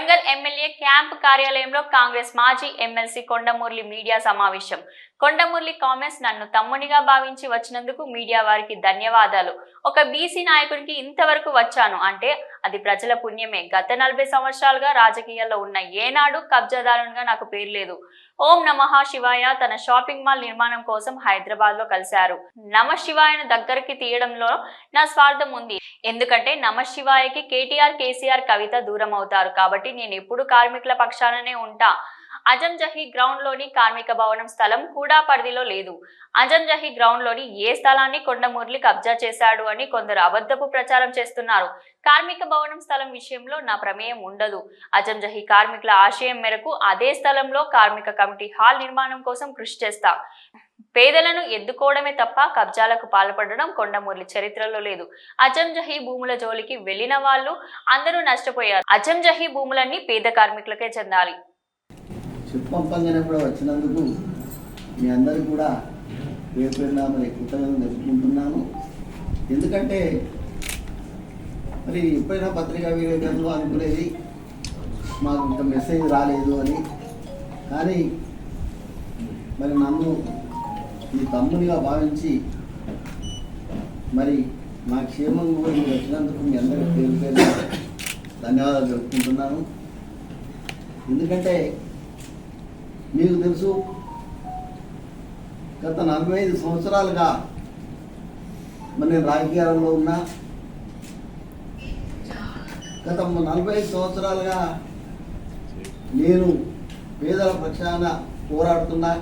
Warangal MLA camp కార్యాలయంలో కాంగ్రెస్ మాజీ MLC కొండమూర్లి media సమావేశం. కొండమురళి కామెంట్స్ నన్ను తమ్మునిగా భావించి వచ్చినందుకు మీడియా వారికి ధన్యవాదాలు. ఒక బీసీ నాయకుడికి ఇంతవరకు వచ్చాను అంటే అది ప్రజల పుణ్యమే. గత నలభై సంవత్సరాలుగా రాజకీయాల్లో ఉన్న ఏనాడు కబ్జాదారునిగా నాకు పేరు లేదు. ఓం నమ శివాయ తన షాపింగ్ మాల్ నిర్మాణం కోసం హైదరాబాద్లో కలిశారు. నమ శివాయను దగ్గరికి తీయడంలో నా స్వార్థం ఉంది. ఎందుకంటే నమ శివాయకి కేటీఆర్ కేసీఆర్ కవిత దూరం అవుతారు కాబట్టి నేను ఎప్పుడు కార్మికుల పక్షాననే ఉంటా. అజం జహీ గ్రౌండ్లోని కార్మిక భవనం స్థలం కూడా పరిధిలో లేదు. అజం జహీ గ్రౌండ్లోని ఏ స్థలాన్ని కొండమూర్లి కబ్జా చేశాడు అని కొందరు అబద్ధపు ప్రచారం చేస్తున్నారు. కార్మిక భవనం స్థలం విషయంలో నా ప్రమేయం ఉండదు. అజం జహీ కార్మికుల ఆశయం మేరకు అదే స్థలంలో కార్మిక కమిటీ హాల్ నిర్మాణం కోసం కృషి చేస్తా. పేదలను ఎద్దుకోవడమే తప్ప కబ్జాలకు పాల్పడడం కొండమూర్లి చరిత్రలో లేదు. అజంజహీ భూముల జోలికి వెళ్ళిన వాళ్ళు అందరూ నష్టపోయారు. అజంజహీ భూములన్నీ పేద కార్మికులకే చెందాలి. చెప్పంపంగానే కూడా వచ్చినందుకు మీ అందరికీ కూడా పేరు పేరున మరి కృతజ్ఞతలు తెలుపుకుంటున్నాను. ఎందుకంటే మరి ఎప్పుడైనా పత్రికా విలేకరులు అనుకునేది మాకు ఇంత మెసేజ్ రాలేదు అని. కానీ మరి నన్ను మీ తమ్మునిగా భావించి మరి నా క్షేమం కూడా మీరు వచ్చినందుకు మీ అందరికీ పేరు పేరు ధన్యవాదాలు జరుపుకుంటున్నాను ఎందుకంటే మీకు తెలుసు గత నలభై ఐదు సంవత్సరాలుగా మరి నేను రాజకీయాలలో ఉన్నా. గత నలభై ఐదు సంవత్సరాలుగా నేను పేదల పక్షాన పోరాడుతున్నా.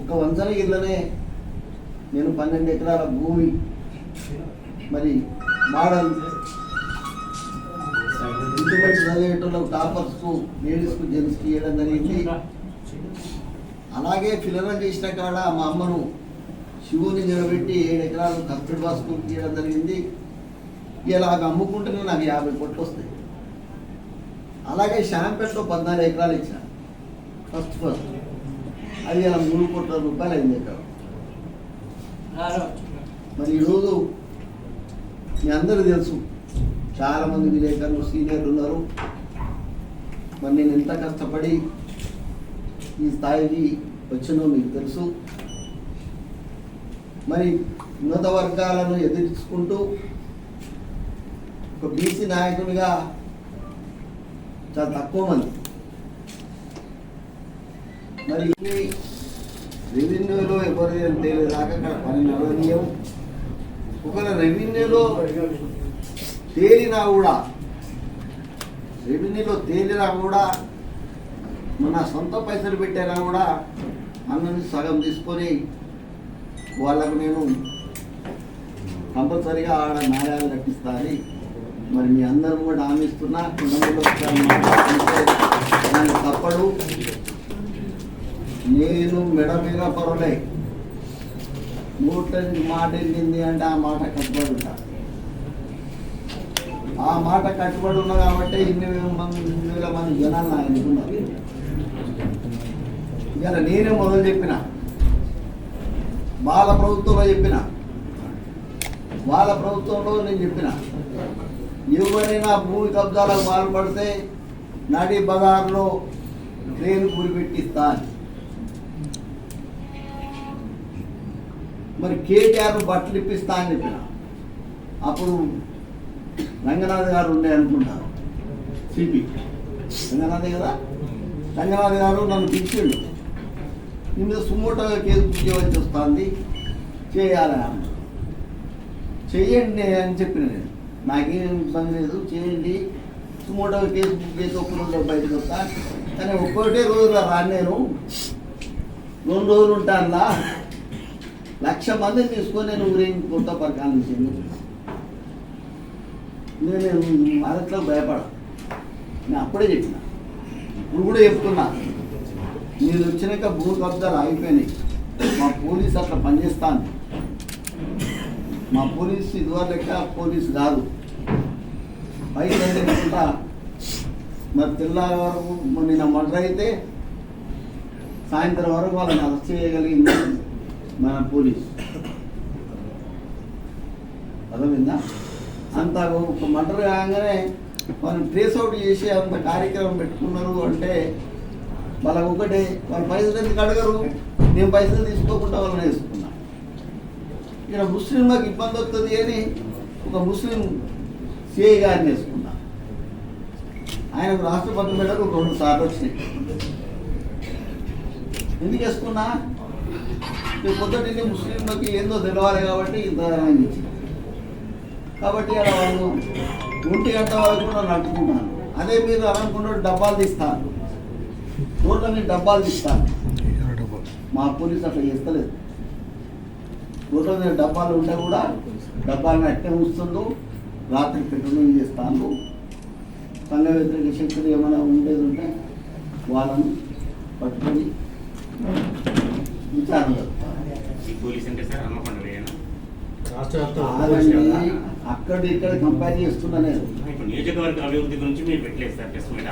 ఒక వంచన ఇళ్ళనే నేను పన్నెండు ఎకరాల భూమి మరి మోడల్ ఇంటిమేట్ చదివేటోళ్ళకు టాపర్స్కు లేడీస్కు జెంట్స్కి ఇవ్వడం జరిగింది. అలాగే ఫిలరం చేసిన కాడ మా అమ్మను శివుని నిలబెట్టి ఏడు ఎకరాలు కస్టర్డ్ స్కూల్కి తీయడం జరిగింది. ఇలాగ అమ్ముకుంటేనే నాకు యాభై కోట్లు వస్తాయి. అలాగే షాంపేట్లో పద్నాలుగు ఎకరాలు ఇచ్చిన. First first. అది ఇలా మూడు కోట్ల రూపాయలు అయింది ఎకరం. మరి ఈరోజు మీ అందరూ తెలుసు చాలామంది విలేకరులు సీనియర్లు ఉన్నారు. మరి నేను ఎంత కష్టపడి ఈ స్థాయికి వచ్చినో మీకు తెలుసు. మరి ఉన్నత వర్గాలను ఎదిరించుకుంటూ ఒక బీసీ నాయకుడిగా చాలా తక్కువ మంది. మరి రెవెన్యూలో ఎవరు తేలేదాకా అక్కడ పని నడవనీయం. ఒకవేళ రెవెన్యూలో తేలినా కూడా రెవెన్యూలో తేలినా కూడా మన సొంత పైసలు పెట్టారా కూడా అన్నది సగం తీసుకొని వాళ్ళకు నేను కంపల్సరీగా ఆడ న్యాయాలు కట్టిస్తాను మరి మీ అందరం కూడా హామీస్తున్నా కుటుంబంలో నన్ను తప్పడు. నేను మెడ మీద పొరలే. నోట్ల మాట వెళ్ళింది అంటే ఆ మాట కట్టుబడి ఆ మాట కట్టుబడి ఉన్న కాబట్టి ఇన్ని వేల మంది ఇన్ని వేల మంది జనాలు ఆయన ఎన్నుకున్నారు ఇవాళ నేనే మొదలు చెప్పిన. వాళ్ళ ప్రభుత్వంలో చెప్పిన. వాళ్ళ ప్రభుత్వంలో నేను చెప్పిన. ఎవరైనా భూమి కబ్జాలకు పాల్పడితే నడి బజార్లో ట్రైన్ గురిపెట్టిస్తా మరి కేటీఆర్ బట్టలు ఇప్పిస్తా అని చెప్పిన. అప్పుడు రంగనాథ్ గారు ఉండే అనుకుంటారు. సిపి. రంగనాథే కదా? రంగనాథ్ గారు నన్ను పిలిచిండు. నీ మీద సుమోటోగా కేసు బుక్ చేయవలసి వస్తుంది. చేయాలి అన్న చెయ్యండి అని చెప్పిన నేను. నాకేం ఇబ్బంది లేదు. చేయండి. సుమోటోగా కేసు బుక్ చేసి ఒక్క రోజు బయటకు వస్తా. కానీ ఒక్కొక్కటే రోజులో రాను నేను. రెండు రోజులు ఉంటానులా. లక్ష మందిని తీసుకొని నేను ఊరేగి కొత్త పరికాలించింది నేను అరట్లో భయపడను. నేను అప్పుడే చెప్పిన. ఇప్పుడు కూడా చెప్తున్నా. మీరు వచ్చినాక భూ కబ్జాలు ఆగిపోయినాయి. మా పోలీస్ అట్లా పనిచేస్తాను మా పోలీస్ ఇదివరకు పోలీస్ కాదు. పైసలు లేకుండా మరి తెల్లారి వరకు నిన్న మర్డర్ అయితే సాయంత్రం వరకు వాళ్ళని అరెస్ట్ చేయగలిగింది మన పోలీస్. అర్థమైందా? అంత ఒక కాగానే వాళ్ళు ట్రేస్ అవుట్ చేసి అంత కార్యక్రమం పెట్టుకున్నారు అంటే వాళ్ళకు ఒకటే వాళ్ళ పైసలు ఎందుకు అడగరు? నేను పైసలు తీసుకోకుండా వాళ్ళని వేసుకున్నా. ఇక్కడ ముస్లింలకు ఇబ్బంది వస్తుంది అని ఒక ముస్లిం సిఐ గారిని వేసుకున్నా. ఆయనకు రాష్ట్రపతి మేడకు రెండు సార్లు వచ్చినాయి. ఎందుకు వేసుకున్నా? ఈ పొద్దుటి ముస్లింలకి ఏందో తెలవాలి కాబట్టి ఇంత ఇచ్చింది. కాబట్టి అలా వాళ్ళు ఒంటి గంట వరకు కూడా నడుపుకున్నాను అదే మీరు అనుకున్న డబ్బాలు తీస్తాను రోడ్ల మీద డబ్బాలు తీస్తాను మా పోలీసు అట్లా చేస్తలేదు. రోడ్ల మీద డబ్బాలు ఉంటే కూడా డబ్బాలను అట్టే ఉంచుతుండ్రు రాత్రి పెట్రోలింగ్ చేస్తాను సంఘ వ్యతిరేక శక్తులు ఏమైనా ఉండేది ఉంటే వాళ్ళని పట్టుకొని విచారణ అక్కడ ఇక్కడ కంపేర్ చేస్తున్నా నేను. నియోజకవర్గ అభివృద్ధి గురించి మీరు పెట్టలేదు సార్ ప్లస్ మీరు